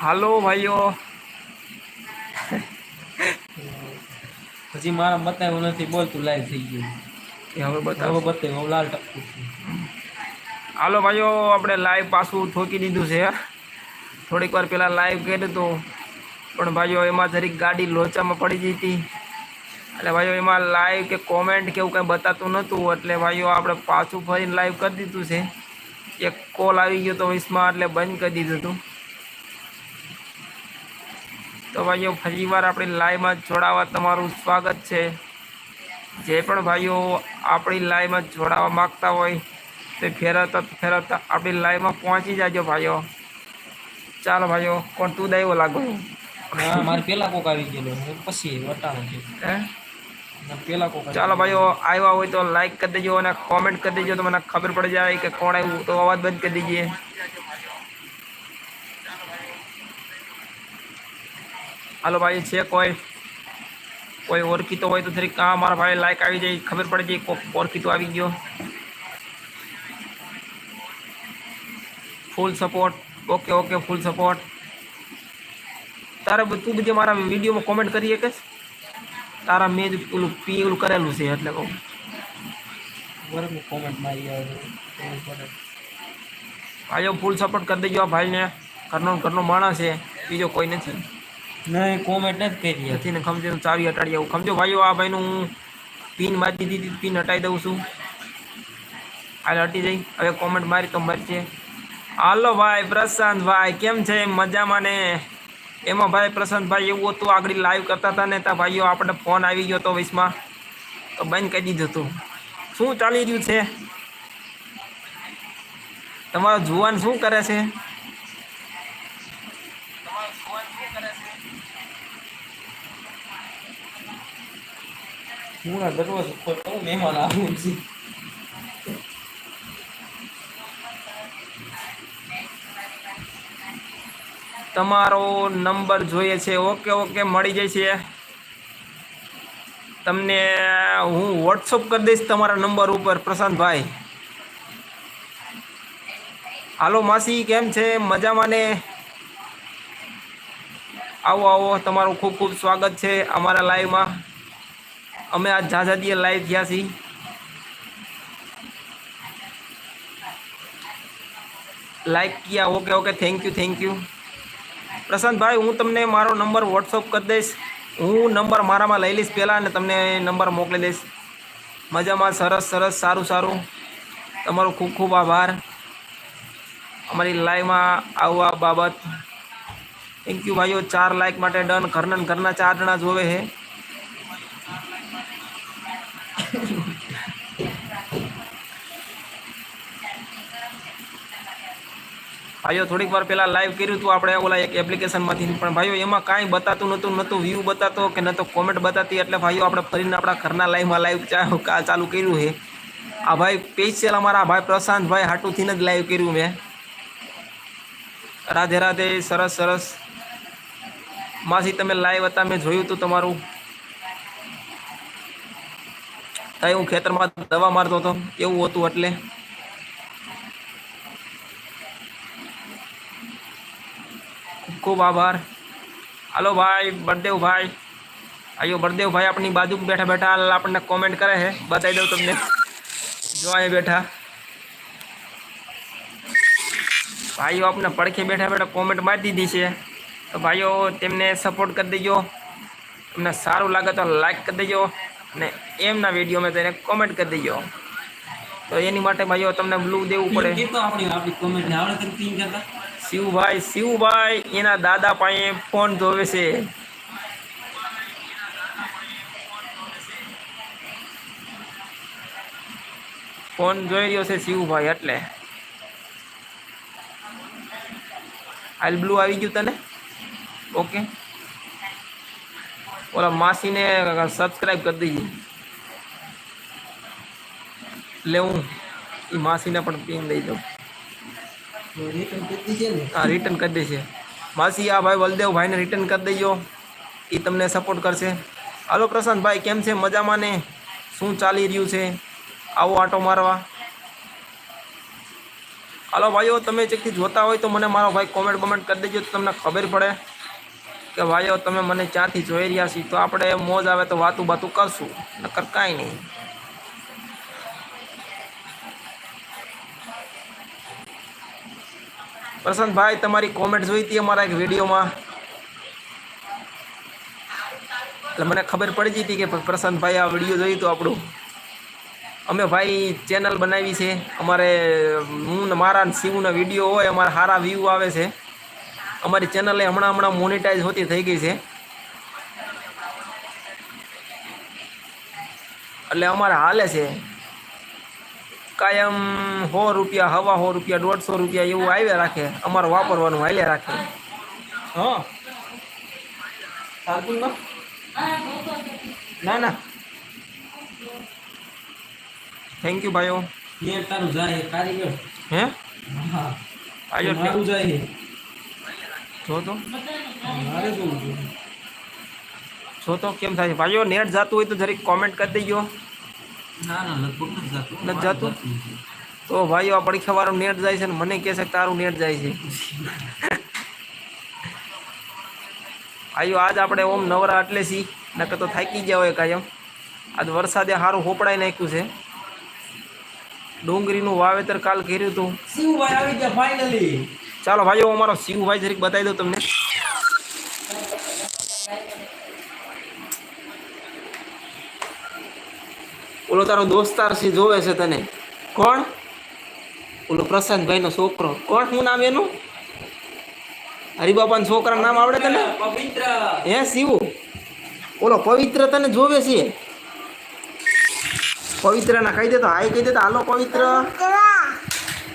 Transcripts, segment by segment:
હાલો ભાઈઓ. પછી મારા બતાવ્યું નથી બોલતું લાઈવ થઈ ગયું એ હવે બતાવો બતાવ્યું હું લાલ ટપકું હાલો ભાઈઓ આપણે લાઈવ પાછું ઠોકી દીધું છે. થોડીક વાર પહેલાં લાઈવ કર્યું હતું પણ ભાઈઓ એમાં જરીક ગાડી લોચામાં પડી ગઈ હતી. એટલે ભાઈઓ એમાં લાઈવ કે કોમેન્ટ કે એવું કંઈ બતાતું નહોતું. એટલે ભાઈઓ આપણે પાછું ફરીને લાઈવ કરી દીધું છે. એક કોલ આવી ગયો તો વીસમાં એટલે બંધ કરી દીધું હતું. તો ભાઈઓ ફરીવાર આપણી લાઈવમાં જોડાવા તમારું સ્વાગત છે. જે પણ ભાઈઓ આપણી લાઈવમાં જોડાવા માગતા હોય તે ફેરવતા ફેરવતા આપણી લાઈવમાં પહોંચી જાજો ભાઈઓ. ચાલો ભાઈઓ કોણ તું દાયો લાગો? મારે પેલા કોક આવી ગયેલો પછી વટાણો છે. હે? ના, પેલા કોક આવી ચાલો ભાઈઓ આવ્યા હોય તો લાઈક કરી દેજો અને કોમેન્ટ કરી દેજો તો મને ખબર પડી જાય કે કોણ આવ્યું તો અવાજ બંધ કરી દીજીએ. હાલો ભાઈ છે કોઈ? કોઈ ઓળખીતો હોય તો જરીક હા મારા ભાઈ લાઈક આવી જાય ખબર પડી જાય કોઈ ઓળખીતો આવી ગયો. Full support okay okay full support તારે તું બધી મારા વિડીયોમાં કોમેન્ટ કરી શકે તારા મેં જ પેલું પી ઓલું કરેલું છે એટલે કહું. બરાબર ફૂલ સપોર્ટ કરી દેજો આ ભાઈને. ઘરનો ઘરનો માણસ છે બીજો કોઈ નથી. નહીં કોમેન્ટ નથી કરી હતી. ને ખમજે ચાવી હટાડી આવું. ખમજો ભાઈઓ, આ ભાઈનું હું પિન મારી દીધી પિન હટાવી દઉં છું. હાલ હટી જઈ. હવે કોમેન્ટ મારી તો મરશે હાલો ભાઈ, પ્રશાંત ભાઈ, કેમ છે? મજામાં ને? એમાં ભાઈ પ્રશાંતભાઈ એવું હતું, આગળ લાઈવ કરતા હતા ને, ત્યાં ભાઈઓ આપણે ફોન આવી ગયો હતો વીસમાં. તો બંધ કરી દીધું હતું. શું ચાલી રહ્યું છે? તમારો જુવાન શું કરે છે? હું તમારો નંબર જોઈએ છે. ઓકે ઓકે, મળી જશે તમને હું વોટ્સઅપ કરી દઈશ તમારા નંબર ઉપર, પ્રશાંતભાઈ. હાલો, માસી, કેમ છે? મજામાં ને? આવો આવો, તમારું ખૂબ ખૂબ સ્વાગત છે અમારા લાઈવમાં અમે આ ઝાઝાદીએ લાઈવ થયા છીએ. Like Kia okay okay thank you thank you Prashantbhai હું તમને મારો નંબર વોટ્સઅપ કરી દઈશ. હું નંબર મારામાં લઈ લઈશ પહેલાં અને તમને નંબર મોકલી દઈશ. મજામાં, સરસ સરસ, સારું સારું. તમારો ખૂબ ખૂબ આભાર. અમારી લાઈવમાં આવવા બાબત. થેન્ક યુ ભાઈઓ, ચાર લાઈક માટે ડન ઘરના ઘરના ચાર જણા જોવે છે. ભાઈઓ, થોડીક વાર પહેલાં લાઈવ કર્યું હતું આપણે ઓલા એક એપ્લિકેશનમાંથી પણ ભાઈઓ, એમાં કાંઈ બતાતું નહોતું નહોતું વ્યૂ બતાતો કે ન તો કોમેન્ટ બતાતી. એટલે ભાઈઓ, આપણે ફરીને આપણા ઘરના લાઈવમાં લાઈવ ચાલુ કર્યું છે. આ ભાઈ સ્પેશિયલ અમારા ભાઈ પ્રશાંતભાઈ હાટુથી જ લાઈવ કર્યું મેં રાધે રાધે સરસ સરસ માસી, તમે લાઈવ હતા, મેં જોયું હતું તમારું. તઈ હું ખેતરમાં દવા મારતો હતો. એવું હતું એટલે. ખૂબ આભાર. હાલો ભાઈ, બળદેવ ભાઈ. આયો, બળદેવ ભાઈ આપણી બાજુ બેઠા બેઠા. આપણને કોમેન્ટ કરે છે. બતાવી દઉં તમને. જો અહીંયા બેઠા. ભાઈઓ આપણે પડખે બેઠા બેઠા કોમેન્ટ મારી દીધી છે. તો ભાઈઓ, તેમને સપોર્ટ કરી દેજો. તમને સારું લાગે તો લાઈક કરી દેજો. અને એમના વિડીયોમાં તેને કોમેન્ટ કરી દેજો. તો એની માટે ભાઈઓ તમને બ્લુ દેવું પડે. ને શિવભાઈ શિવભાઈ એના દાદા પાસે ફોન જોવે છે. ફોન જોઈ રહ્યો છે શિવભાઈ એટલે. હાલ બ્લુ આવી ગયું તને? ઓકે ઓલા માસીને સબસ્ક્રાઈબ કરી દઈએ એટલે હું એ માસીને પણ પીન દઈ દઉં. હા રિટર્ન કરી દેશે માસી, આ ભાઈ બલદેવભાઈને રિટર્ન કરી દેજો. એ તમને સપોર્ટ કરશે. હાલો પ્રશાંતભાઈ કેમ છે? મજામાં ને? શું ચાલી રહ્યું છે? આવો આટો મારવા. હાલો ભાઈઓ, તમે ચેકથી જોતા હોય તો મને મારો ભાઈ કોમેન્ટ કોમેન્ટ કરી દેજો તો તમને ખબર પડે. કે ભાઈઓ, તમે મને ક્યાંથી જોઈ રહ્યા છીએ તો આપણે મોજ આવે તો વાતું બાતું કરશું. નકર કાંઈ નહીં. પ્રશાંતભાઈ, તમારી કોમેન્ટ જોઈ હતી અમારા એક વિડીયોમાં? એટલે મને ખબર પડી જતી કે પ્રશાંતભાઈ આ વીડિયો જોયું હતું આપણું. અમે ભાઈ ચેનલ બનાવી છે. અમારે હું મારા શિવના વીડિયો હોય, અમારે સારા વ્યૂ આવે છે. અમારી ચેનલે હમણાં હમણાં મોનિટાઈઝ હોતી થઈ ગઈ છે. એટલે અમારે હાલે છે. કાયમ સો રૂપિયા હવા સો રૂપિયા દોઢસો રૂપિયા એવું આવ્યા રાખે. અમારે વાપરવાનું હાલ્યા રાખે. હા. ના? ના ના. થેન્ક યુ ભાઈઓ. તારું જાય કારીગર હે? આજે મારું જાય. જો તો. મારે જોવું જો તો કેમ થાય છે? ભાઈઓ નેટ જાતું હોય તો જરીક કોમેન્ટ કરી દેજો. ના ના લગભગ નથી જાતું. નથી જાતું? તો ભાઈઓ આ પરીક્ષાવાળું નેટ જાય છે ને મને કહે છે કે તારું નેટ જાય છે. ભાઈઓ આજ આપણે ઓમ નવરા એટલે સી નકર તો થાકી ગયા હોય કાયમ. આજ વરસાદે સારું હોપડાઈ નાખ્યું છે. ડુંગળીનું વાવેતર કાલ કર્યું હતું. શિવભાઈ આવી ગયા ફાઇનલી ચાલો ભાઈઓ અમારો શિવભાઈ જરીક બતાવી દઉં તમને. ઓલો તારો દોસ્તાર છે જોવે છે તને. કોણ? ઓલો પ્રશાંતભાઈનો છોકરો. કોણ? શું નામ એનું? હરિબાપા છોકરાનું નામ આવડે તને? પવિત્ર. હે શિવ? ઓલો પવિત્ર તને જોવે છે? પવિત્ર ના કહી દે તો હાય કહી દે તો હાલો પવિત્ર.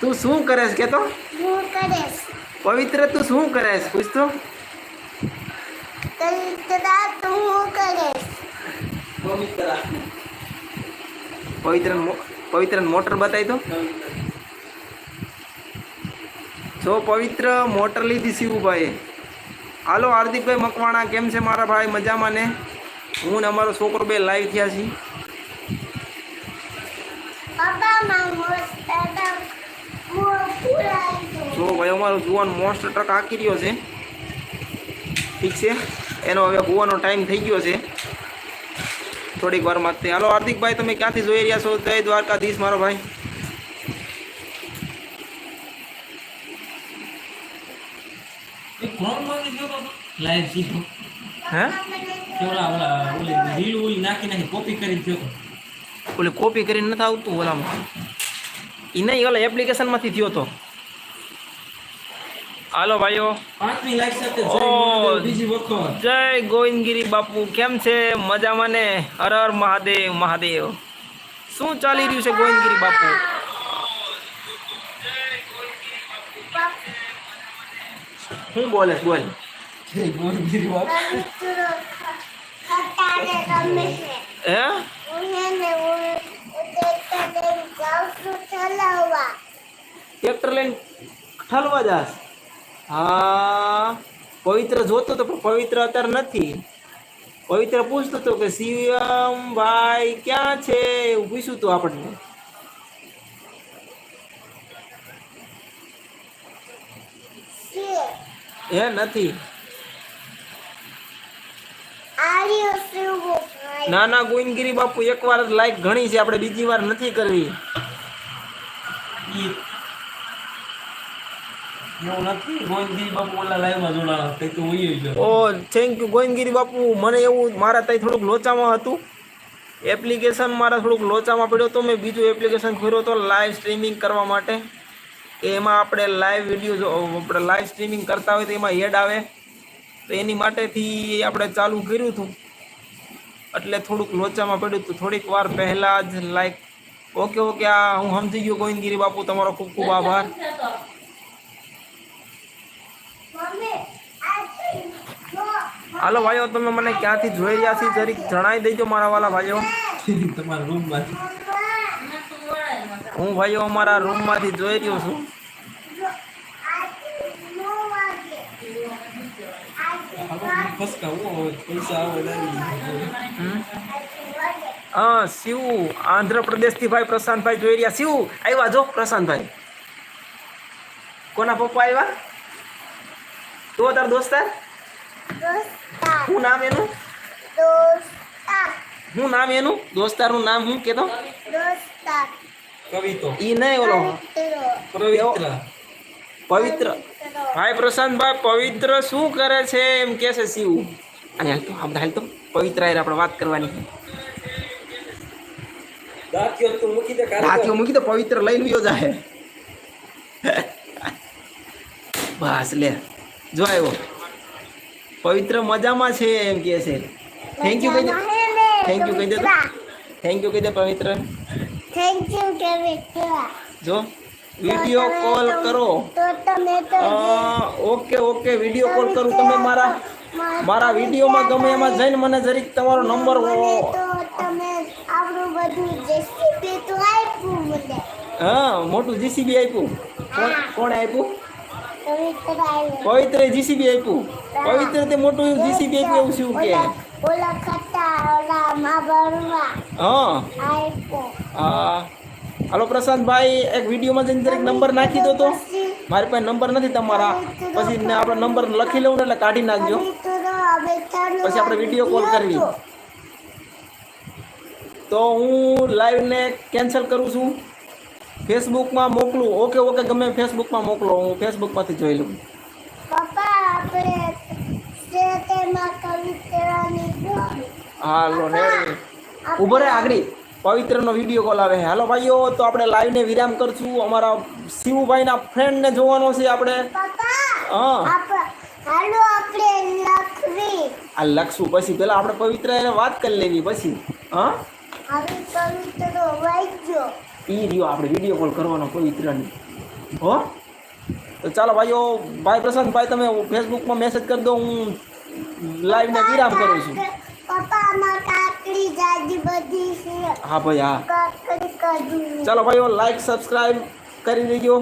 તું શું કરેશ કે તો હું કરીશ? પવિત્ર તું શું કરેશ પૂછ તો. પવિત્રા તું હું કરીશ? પવિત્ર પવિત્ર પવિત્ર મોટર બતાવી દો જો પવિત્ર મોટર લીધી શિવભાઈ હાલો હાર્દિકભાઈ મકવાણા કેમ છે મારા ભાઈ? મજામાં ને? હું ને અમારો છોકરો બે લાઈવ થયા છીએ પપ્પા મામોસ દાદા હું પૂરા જો ભાઈ અમારો જુવાન મોસ્ટ ટ્રક હાકી રહ્યો છે. ઠીક છે? એનો હવે હોવાનો ટાઈમ થઈ ગયો છે. થોડીક વારમાં તે હાલો હાર્દિકભાઈ તમે ક્યાંથી જોઈ રહ્યા છો? જય દ્વારકાધીશ મારો ભાઈ. કોપી કરીને નથી આવતું ઓલામાં? એ નહીં ઓલા એપ્લિકેશનમાંથી થયો તો. હાલો ભાઈઓ. જય મહાદેવ બીજી વખત જય ગોવિંદગીરી બાપુ કેમ છે મજામાં ને હર હર મહાદેવ મહાદેવ શું ચાલી રહ્યું છે ગોવિંદગીરી બાપુ શું બોલે બોલ જય ગોવિંદગીરી બાપુ હે ટ્રેક્ટર લઈને ઠલવા હા પવિત્ર જોતો તો પણ પવિત્ર અત્યારે નથી. પવિત્ર પૂછતો હતો કે શિવમ ભાઈ ક્યાં છે એવું પૂછ્યું હતું આપણને. એ નથી. નાના ગોઈનગીરી ભાઈ ના ના ગોવિંદગીરી બાપુ એકવાર જ લાઈક ઘણી છે આપણે બીજી વાર નથી કરવી ઈ એવું નથી ગોવિંદગીરી બાપુ ઓલા લાઈવમાં જોડાણા કઈ તો હોય જ ઓ થેન્ક યુ ગોવિંદગીરી બાપુ. મને એવું, મારા ત્યાં થોડુંક લોચામાં હતું. એપ્લિકેશન મારા થોડુંક લોચામાં પડ્યો તો મેં બીજું એપ્લિકેશન ખોલ્યો તો લાઈવ સ્ટ્રીમિંગ કરવા માટે. એમાં આપણે લાઈવ વીડિયો આપણે લાઈવ સ્ટ્રીમિંગ કરતા હોય તો એમાં એડ આવે. તો એની માટેથી આપણે ચાલુ કર્યું હતું. એટલે થોડુંક લોચામાં પડ્યું હતું. થોડીક વાર પહેલાં જ લાઈક ઓકે ઓકે આ હું સમજી ગયો ગોવિંદગીરી બાપુ, તમારો ખૂબ ખૂબ આભાર. હાલો ભાઈઓ તમે મને ક્યાંથી જોઈ રહ્યા છીએ જરીક જણાવી દેજો મારા વાલા ભાઈઓ. તમારા રૂમમાં હું ભાઈઓ અમારા રૂમમાંથી જોઈ રહ્યો છું. હા શિવ આંધ્રપ્રદેશથી ભાઈ પ્રશાંતભાઈ જોઈ રહ્યા. શિવ આવ્યા જો પ્રશાંતભાઈ. કોના પપ્પા આવ્યા? તો તાર દોસ્તાર? દોસ્તાર. શું નામ એનું? દોસ્તાર. શું નામ એનું? નામ શું કેતો? દોસ્તાર. કવિતો. ઈ નહીં ઓલો. પવિત્ર. પવિત્ર. પવિત્ર. ભાઈ પ્રશાંતભાઈ પવિત્ર શું કરે છે એમ કે છે શિવ? અને હાલ તો આપણે હાલ તો પવિત્ર આપણે વાત કરવાની. તું મૂકી દે હાથીઓ પવિત્ર લઈને ગયો જાય બસ લે. જો આવ્યો પવિત્ર મજામાં છે એમ કે છે. થેન્ક યુ કહી દે. થેન્ક યુ કહી દે. થેન્ક યુ કહી દે પવિત્ર. થેન્ક યુ જો વીડિયો કોલ કરો. ઓકે ઓકે વીડિયો કોલ કરું. તમે મારા મારા વિડીયોમાં ગમે એમાં જઈને મને જરીક તમારો નંબર હા મોટું જીસીબી આપ્યું. કોણે આપ્યું? પવિત્ર જીસીબી આપ્યું. પવિત્ર તે મોટું જીસીબી આપ્યું એવું શું કે? ઓલા- ખટ્ટા ઓલા હા. હા. હાલો પ્રશાંતભાઈ, એક વિડીયોમાં જઈને દરેક નંબર નાખી દો તો. મારી પાસે નંબર નથી તમારા. પછી આપણો નંબર લખી લઉં એટલે કાઢી નાખજો. પછી આપણે વીડિયો કોલ કરવી. તો હું લાઈવને કેન્સલ કરું છું. ફેસબુકમાં મોકલું. ઓકે ઓકે ગમે ફેસબુકમાં મોકલો. હું ફેસબુકમાંથી જોઈ લઉં. હાલો રેડી ઊભો રહે આગળ. પવિત્રનો વીડિયો કોલ આવે. હાલો ભાઈઓ તો આપણે લાઈવને વિરામ કરશું. અમારા શિવુભાઈના ફ્રેન્ડને જોવાનો છે આપણે. હા. લખશું. પછી પેલા આપણે પવિત્ર એને વાત કરી લેવી. પછી. હા? એ રહ્યો આપણે વીડિયો કોલ કરવાનો પવિત્રની હો? તો ચાલો ભાઈઓ ભાઈ પ્રશાંતભાઈ તમે ફેસબુકમાં મેસેજ કરી દો હું લાઈવને વિરામ કરું છે. હા ભાઈ હા. ચાલો ભાઈઓ લાઈક સબસ્ક્રાઈબ કરી દેજો.